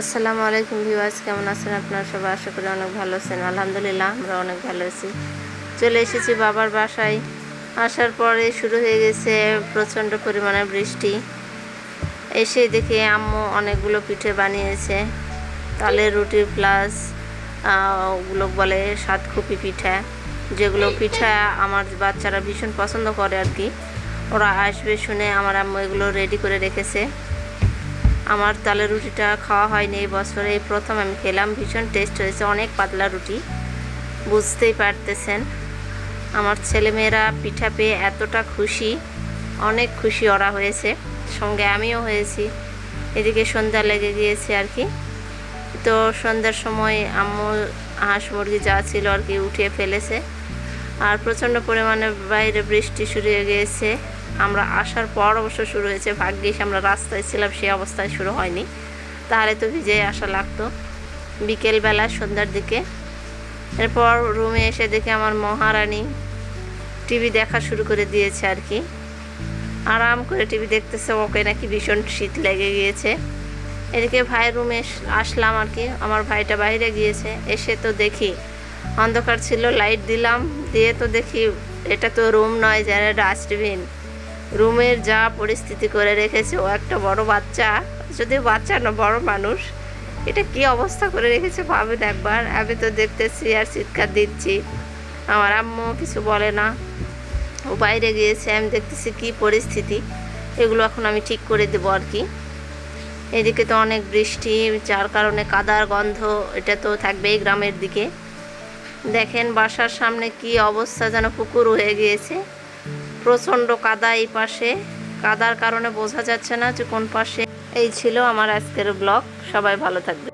আসসালামু আলাইকুম ভিউয়ার্স, কেমন আছেন আপনারা সবাই? আশা করি অনেক ভালো আছেন। আলহামদুলিল্লাহ, আমরা অনেক ভালো আছি। চলে এসেছি বাবার বাসায়। আসার পরে শুরু হয়ে গেছে প্রচণ্ড পরিমাণে বৃষ্টি। এসে দেখে আম্মু অনেকগুলো পিঠে বানিয়েছে। তালের রুটি প্লাস ওগুলো বলে সাতখুপি পিঠা। যেগুলো পিঠা আমার বাচ্চারা ভীষণ পছন্দ করে আর কি। ওরা আসবে শুনে আমার আম্মু এগুলো রেডি করে রেখেছে। আমার তালের রুটিটা খাওয়া হয়নি এই বছরে। এই প্রথম আমি খেলাম, ভীষণ টেস্ট হয়েছে, অনেক পাতলা রুটি। বুঝতেই পারতেছেন, আমার ছেলেমেয়েরা পিঠা পেয়ে এতটা খুশি, অনেক খুশি ওরা হয়েছে, সঙ্গে আমিও হয়েছি। এদিকে সন্ধ্যা লেগে গিয়েছে আর কি। তো সন্ধ্যার সময় আম্মু হাঁস মুরগি যা ছিল আর কি উঠিয়ে ফেলেছে। আর প্রচণ্ড পরিমাণে বাইরে বৃষ্টি শুরু হয়ে গিয়েছে। আমরা আসার পর অবশ্য শুরু হয়েছে, ভাগ্যিস আমরা রাস্তায় ছিলাম সেই অবস্থায় শুরু হয়নি। তাহলে তো ভিজে আসা লাগতো। বিকেলবেলা সন্ধ্যার দিকে। এরপর রুমে এসে দেখি আমার মহারানী টিভি দেখা শুরু করে দিয়েছে আর কি। আরাম করে টিভি দেখতেছে, ওকে নাকি ভীষণ শীত লেগে গিয়েছে। এদিকে ভাইয়ের রুমে আসলাম আর কি। আমার ভাইটা বাইরে গিয়েছে, এসে তো দেখি অন্ধকার ছিল, লাইট দিলাম, দিয়ে তো দেখি এটা তো রুম নয়, যারা ডাস্টবিন। রুমের যা পরিস্থিতি করে রেখেছে, ও একটা বড় বাচ্চা। যদি বাচ্চা না, বড় মানুষ। এটা কি অবস্থা করে রেখেছে ভাবেন একবার। আমি তো দেখতেছি আর চিৎকার দিচ্ছি। আমার আম্মু কিছু বলে না। ও বাইরে গিয়েছে, আমি দেখতেছি কি পরিস্থিতি। এগুলো এখন আমি ঠিক করে দেবো আর কি। এদিকে তো অনেক বৃষ্টি, যার কারণে কাদার গন্ধ, এটা তো থাকবেই গ্রামের দিকে। দেখেন বাসার সামনে কি অবস্থা যেন পুকুর হয়ে গিয়েছে। প্রচণ্ড কাদা এই পাশে। কাদার কারণে বোঝা যাচ্ছে না যে কোন পাশে। এই ছিল আমার আজকের ব্লগ। সবাই ভালো থাকবে